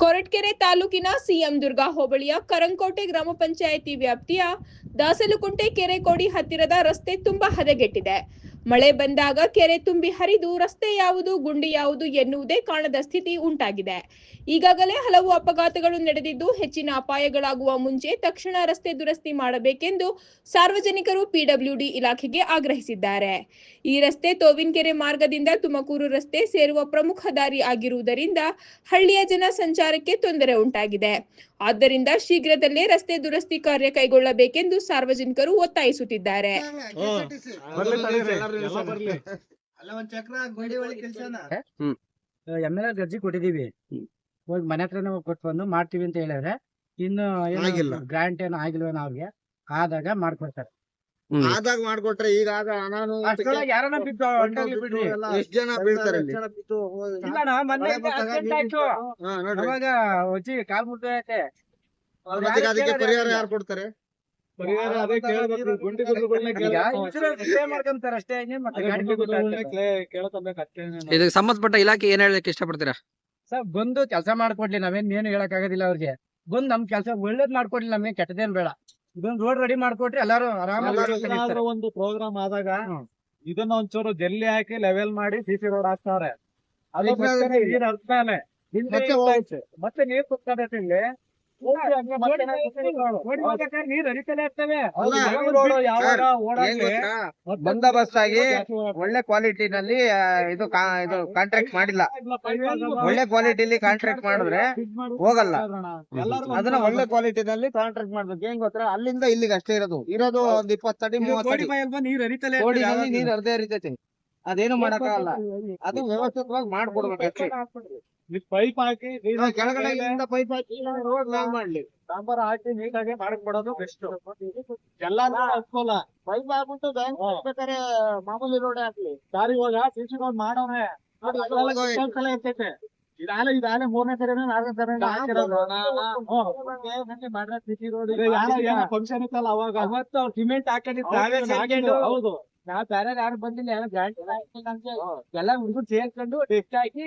ಕೊರಟಗೆರೆ ತಾಲೂಕಿನ ಸಿಎಂ ದುರ್ಗಾ ಹೋಬಳಿಯ ಕರಂಕೋಟೆ ಗ್ರಾಮ ಪಂಚಾಯಿತಿ ವ್ಯಾಪ್ತಿಯ ದಾಸಲುಕುಂಟೆ ಕೆರೆಕೋಡಿ ಹತ್ತಿರದ ರಸ್ತೆ ತುಂಬಾ ಹದಗೆಟ್ಟಿದೆ. ಮಳೆ ಬಂದಾಗ ಕೆರೆ ತುಂಬಿ ಹರಿದು ರಸ್ತೆ ಯಾವುದು ಗುಂಡಿ ಯಾವುದು ಎನ್ನುವುದೇ ಕಾಣದ ಸ್ಥಿತಿ ಉಂಟಾಗಿದೆ. ಈಗಾಗಲೇ ಹಲವು ಅಪಘಾತಗಳು ನಡೆದಿದ್ದು ಹೆಚ್ಚಿನ ಅಪಾಯಗಳಾಗುವ ಮುಂಚೆ ತಕ್ಷಣ ರಸ್ತೆ ದುರಸ್ತಿ ಮಾಡಬೇಕೆಂದು ಸಾರ್ವಜನಿಕರು ಪಿಡಬ್ಲ್ಯೂಡಿ ಇಲಾಖೆಗೆ ಆಗ್ರಹಿಸಿದ್ದಾರೆ. ಈ ರಸ್ತೆ ತೋವಿನಕೆರೆ ಮಾರ್ಗದಿಂದ ತುಮಕೂರು ರಸ್ತೆ ಸೇರುವ ಪ್ರಮುಖ ದಾರಿ ಆಗಿರುವುದರಿಂದ ಹಳ್ಳಿಯ ಜನ ಸಂಚಾರಕ್ಕೆ ತೊಂದರೆ ಉಂಟಾಗಿದೆ. ಆದ್ದರಿಂದ ಶೀಘ್ರದಲ್ಲೇ ರಸ್ತೆ ದುರಸ್ತಿ ಕಾರ್ಯ ಕೈಗೊಳ್ಳಬೇಕೆಂದು ಸಾರ್ವಜನಿಕರು ಒತ್ತಾಯಿಸುತ್ತಿದ್ದಾರೆ. ಎಂ ಎಲ್ ಅರ್ಜಿ ಕೊಟ್ಟಿದೀವಿ. ಹೋಗಿ ಮನೆ ಹತ್ರನೇ ಕೊಟ್ಟು ಬಂದು ಮಾಡ್ತೀವಿ ಅಂತ ಹೇಳಿದ್ರೆ ಇನ್ನು. ಗ್ರಾಂಟ್ ಏನೋ ಆಗಿಲ್ವೇನೋ ಅವ್ರಿಗೆ ಆದಾಗ ಮಾಡ್ಕೊಡ್ತಾರೆ. ಆದಾಗ ಮಾಡ್ಕೊಟ್ರೆ ಈಗ ಆಗ ಯಾರನ್ನ ಬಿದ್ದು ಬಿಡ್ರಿ. ಎಷ್ಟ್ ಜನ ಬೀಳ್ತಾರೆ ಅವಾಗ ಕಾಲ್ ಮುಟ್ಟೈತೆ ಅದಕ್ಕೆ ಪರಿಹಾರ ಯಾರು ಕೊಡ್ತಾರೆ? ಪರಿಹಾರ ಅದೇ ಕೇಳ್ಬೇಕು ಮಾಡ್ಕೊಂತಾರೆ ಅಷ್ಟೇ. ಕೇಳ್ಕೊಬೇಕು ಇದಕ್ಕೆ ಸಂಬಂಧಪಟ್ಟ ಇಲಾಖೆ ಏನ್ ಹೇಳಕ್ ಇಷ್ಟಪಡ್ತೀರಾ? ಸರ್ ಬಂದು ಕೆಲಸ ಮಾಡ್ಕೊಡ್ಲಿ ನಾವೇನ್ ಏನು ಹೇಳಕ್ ಆಗೋದಿಲ್ಲ ಅವ್ರಿಗೆ. ಬಂದ್ ನಮ್ ಕೆಲಸ ಒಳ್ಳೇದ್ ಮಾಡ್ಕೊಡ್ಲಿ ನಮ್ಗೆ ಕೆಟ್ಟದೇನ್ ಬೇಡ. ಇದೊಂದ್ ರೋಡ್ ರೆಡಿ ಮಾಡ್ಕೊಟ್ರಿ ಎಲ್ಲಾರು ಆರಾಮಾಗಿ ಏನಾದ್ರೂ ಒಂದು ಪ್ರೋಗ್ರಾಮ್ ಆದಾಗ. ಇದನ್ನ ಒಂಚೂರು ಜಲ್ಲಿ ಹಾಕಿ ಲೆವೆಲ್ ಮಾಡಿ ಸಿ ಸಿ ರೋಡ್ ಹಾಕ್ತಾರೆ ಅದು ಮತ್ತೆ ಅದಕ್ಕೆ ನೀರ್ ಕುತ್ಕೊಂಡೈತೆ ಇಲ್ಲಿ ಬಂದೋಬಸ್ತ್ ಆಗಿ. ಒಳ್ಳೆ ಕ್ವಾಲಿಟಿನಲ್ಲಿ ಇದು ಇದು ಕಾಂಟ್ರಾಕ್ಟ್ ಮಾಡಿಲ್ಲ. ಒಳ್ಳೆ ಕ್ವಾಲಿಟಿಲಿ ಕಾಂಟ್ರಾಕ್ಟ್ ಮಾಡಿದ್ರೆ ಹೋಗಲ್ಲ. ಅದನ್ನ ಒಳ್ಳೆ ಕ್ವಾಲಿಟಿನಲ್ಲಿ ಕಾಂಟ್ರಾಕ್ಟ್ ಮಾಡ್ಬೇಕು. ಏನ್ ಗೊತ್ತಾ? ಅಲ್ಲಿಂದ ಇಲ್ಲಿಗೆ ಅಷ್ಟೇ ಇರೋದು. ಇರೋದು ಒಂದ್ ಇಪ್ಪತ್ತಡಿ ಮೂವತ್ತಡಿ ನೀರ್ ಹರಿದೇ ಹರಿತೈತೆ. ಅದೇನು ಮಾಡಕ್ಕಾಗಲ್ಲ. ಅದು ವ್ಯವಸ್ಥಿತವಾಗಿ ಮಾಡ್ಕೊಡ್ಬೇಕು. ಅಷ್ಟೇ ಪೈಪ್ ಹಾಕಿ ನಾವು ಕೆಳಗಡೆ ಇಂದ ಪೈಪ್ ಹಾಕಿ ರೋಡ್ ಮಾಡ್ಲಿ. ಸಾಂಬಾರ್ ಹಾಕಿ ನೀಟಾಗಿ ಮಾಡ್ಕೊಡೋದು ಬೆಸ್ಟ್ ಎಲ್ಲಾನು ಅನುಕೂಲ. ಪೈಪ್ ಹಾಕ್ಬಿಟ್ಟು ಬ್ಯಾಂಕ್ ಬೇಕಾದ್ರೆ ಮಾಮೂಲಿ ರೋಡ್ ಹಾಕ್ಲಿ. ದಾರಿ ಇವಾಗ ರೋಡ್ ಇರ್ತೈತೆ. ಇದಾಲೆ ಇದಾಲೆ ಮೂರನೇ ಸರಿನೋ ನಾಲ್ಕನೇ ಹಾಕಿರೋದು. ಇದು ಯಾರೋ ಫಂಕ್ಷನ್ ಇತ್ತಲ್ಲ ಅವಾಗ? ಅವತ್ತು ಸಿಮೆಂಟ್ ಹಾಕೊಂಡಿದ್ದು ಹೌದು, ನಾವೇ ನಾವ್ ಬೇರೆ ಯಾರು ಬಂದಿಲ್ಲ ಎಲ್ಲ ಗ್ರಾಂಟ್ ಎಲ್ಲ ಹುಡುಗರು ಸೇರ್ಕೊಂಡು ಟೆಸ್ಟ್ ಹಾಕಿ.